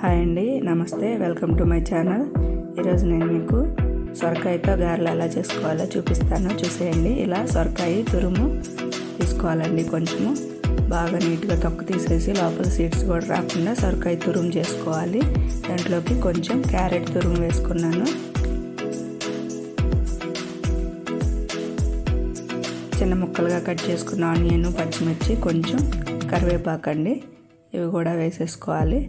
Hi అండి నమస్తే welcome to my channel. ఈరోజు నేను మీకు సొరకాయతో గారెలు ఎలా చేసుకోవాలో చూపిస్తాను. చూసేయండి ఇలా సొరకాయ తురుము తీసుకోవాలండి కొంచెము. బాగా నీట్గా తొక్కు తీసేసి లోపల సీడ్స్ కూడా రాకుండా సొరకాయ తురుము చేసుకోవాలి. దాంట్లోకి కొంచెం క్యారెట్ తురుము వేసుకున్నాను. చిన్న ముక్కలుగా కట్ చేసుకున్న ఆనియన్ పచ్చిమిర్చి కొంచెం కరివేపాకండి. ఇవి కూడా వేసేసుకోవాలి.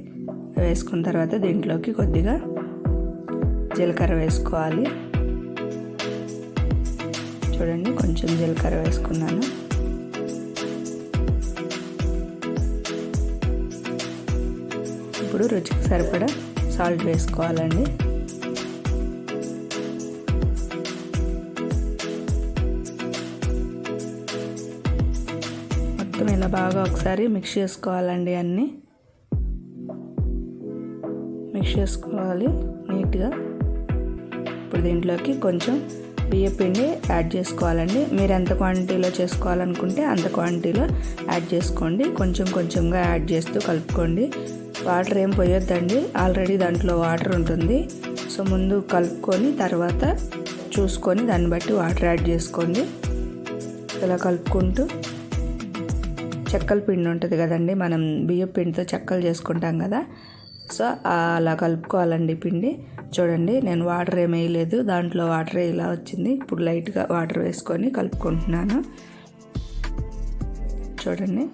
వేసుకున్న తర్వాత దీంట్లోకి కొద్దిగా జీలకర్ర వేసుకోవాలి. చూడండి కొంచెం జీలకర్ర వేసుకున్నాను. ఇప్పుడు రుచికి సరిపడా సాల్ట్ వేసుకోవాలండి. మొత్తం ఇలా బాగా ఒకసారి మిక్స్ చేసుకోవాలండి అన్నీ. మిక్స్ చేసుకోవాలి నీట్గా. ఇప్పుడు దీంట్లోకి కొంచెం బియ్య పిండి యాడ్ చేసుకోవాలండి. మీరు ఎంత క్వాంటిటీలో చేసుకోవాలనుకుంటే అంత క్వాంటిటీలో యాడ్ చేసుకోండి. కొంచెం కొంచెంగా యాడ్ చేస్తూ కలుపుకోండి. వాటర్ ఏం పోయొద్దండి. ఆల్రెడీ దాంట్లో వాటర్ ఉంటుంది. సో ముందు కలుపుకొని తర్వాత చూసుకొని దాన్ని బట్టి వాటర్ యాడ్ చేసుకోండి. ఇలా కలుపుకుంటూ చెక్కల పిండి ఉంటుంది కదండి. మనం బియ్య పిండితో చెక్కలు చేసుకుంటాం కదా. సో అలా కలుపుకోవాలండి పిండి. చూడండి నేను వాటర్ ఏమి వేయలేదు. దాంట్లో వాటర్ ఇలా వచ్చింది. ఇప్పుడు లైట్గా వాటర్ వేసుకొని కలుపుకుంటున్నాను. చూడండి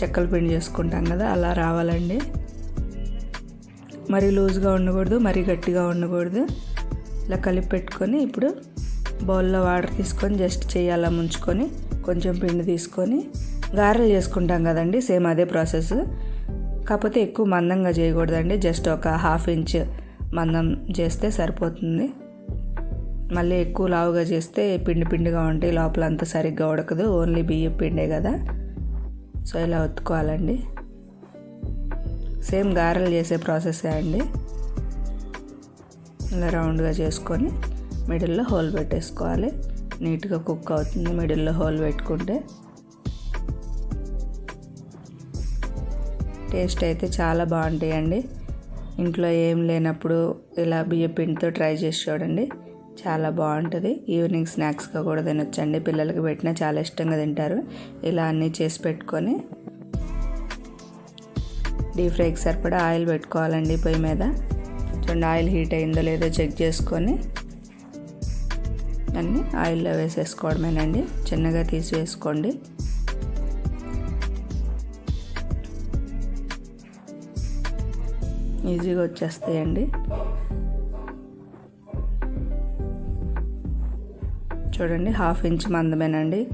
చెక్కల పిండి చేసుకుంటాం కదా అలా రావాలండి. మరీ లూజ్గా ఉండకూడదు మరీ గట్టిగా ఉండకూడదు. ఇలా కలిపి పెట్టుకొని ఇప్పుడు బౌల్లో వాటర్ తీసుకొని జస్ట్ చేయాలా ముంచుకొని కొంచెం పిండి తీసుకొని గారెలు చేసుకుంటాం కదండి సేమ్ అదే ప్రాసెస్. కాకపోతే ఎక్కువ మందంగా చేయకూడదండి. జస్ట్ ఒక హాఫ్ ఇంచ్ మందం చేస్తే సరిపోతుంది. మళ్ళీ ఎక్కువ లావుగా చేస్తే పిండి పిండిగా ఉంటే లోపల అంతా సరిగ్గా ఉడకదు. ఓన్లీ బియ్యం పిండే కదా. సో ఇలా ఒత్తుకోవాలండి. సేమ్ గారెలు చేసే ప్రాసెసే అండి. ఇలా రౌండ్గా చేసుకొని మిడిల్లో హోల్ పెట్టేసుకోవాలి. నీట్గా కుక్ అవుతుంది. మిడిల్లో హోల్ పెట్టుకుంటే టేస్ట్ అయితే చాలా బాగుంటాయండి. ఇంట్లో ఏం లేనప్పుడు ఇలా బియ్య పిండితో ట్రై చేసి చూడండి. చాలా బాగుంటుంది. ఈవినింగ్ స్నాక్స్గా కూడా తినొచ్చండి. పిల్లలకి పెట్టినా చాలా ఇష్టంగా తింటారు. ఇలా అన్నీ చేసి పెట్టుకొని డీప్ ఫ్రైకి సరిపడా ఆయిల్ పెట్టుకోవాలండి పొయ్యి మీద. చూడండి ఆయిల్ హీట్ అయిందో లేదో చెక్ చేసుకొని అన్నీ ఆయిల్లో వేసేసుకోవడమేనండి. చిన్నగా తీసి వేసుకోండి. ఈజీగా వచ్చేస్తాయండి. చూడండి హాఫ్ ఇంచ్ మందమేనండి.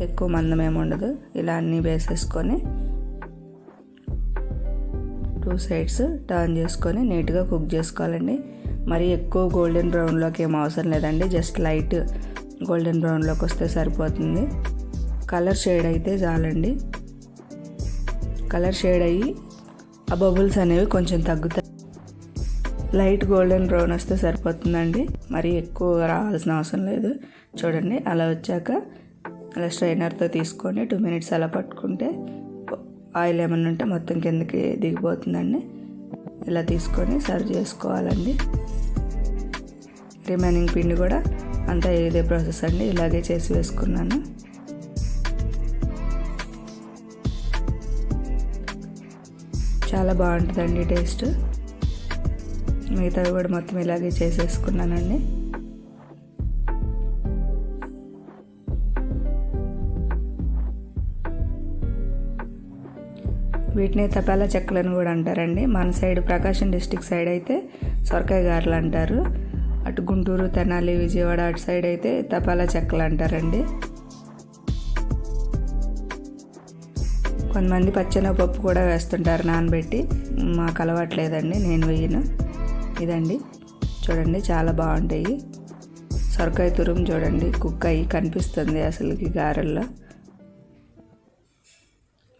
ఎక్కువ మందం ఏమి ఉండదు. ఇలా అన్నీ వేసేసుకొని టూ సైడ్స్ టర్న్ చేసుకొని నీట్గా కుక్ చేసుకోవాలండి. మరి ఎక్కువ గోల్డెన్ బ్రౌన్లోకి ఏం అవసరం లేదండి. జస్ట్ లైట్ గోల్డెన్ బ్రౌన్లోకి వస్తే సరిపోతుంది. కలర్ షేడ్ అయితే చాలండి. కలర్ షేడ్ అయ్యి ఆ బబుల్స్ అనేవి కొంచెం తగ్గుతాయి. లైట్ గోల్డెన్ బ్రౌన్ వస్తే సరిపోతుందండి. మరి ఎక్కువ రావాల్సిన అవసరం లేదు. చూడండి అలా వచ్చాక అలా స్ట్రైనర్తో తీసుకొని టూ మినిట్స్ అలా పట్టుకుంటే ఆయిల్ ఏమన్నా ఉంటే మొత్తం కిందకి దిగిపోతుందండి. ఇలా తీసుకొని సర్వ్ చేసుకోవాలండి. రిమైనింగ్ పిండి కూడా అంతా ఇదే ప్రాసెస్ అండి. ఇలాగే చేసి వేసుకున్నాను. చాలా బాగుంటుందండి టేస్ట్. మిగతావి కూడా మొత్తం ఇలాగే చేసేసుకున్నానండి. వీటిని తపాలా చెక్కలను కూడా అంటారండి. మన సైడ్ ప్రకాశం డిస్టిక్ సైడ్ అయితే సొరకాయ గారెలు అంటారు. అటు గుంటూరు తెనాలి విజయవాడ అటు సైడ్ అయితే తపాలా చెక్కలు అంటారండి. కొంతమంది పప్పు కూడా వేస్తుంటారు నానబెట్టి. మాకు అలవాట్లేదండి నేను వేయను. ఇదండి. చూడండి చాలా బాగుంటాయి. సొరకాయ తురుము చూడండి కుక్ అయ్యి కనిపిస్తుంది అసలుకి గారెల్లో.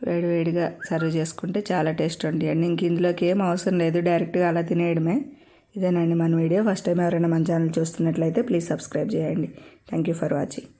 వేడివేడిగా సర్వ్ చేసుకుంటే చాలా టేస్ట్ ఉంటాయండి ఇంక ఇందులోకి ఏం అవసరం లేదు డైరెక్ట్గా అలా తినేయడమే. ఇదేనండి మన వీడియో. ఫస్ట్ టైం ఎవరైనా మన ఛానల్ చూస్తున్నట్లయితే ప్లీజ్ సబ్స్క్రైబ్ చేయండి. Thank you for watching.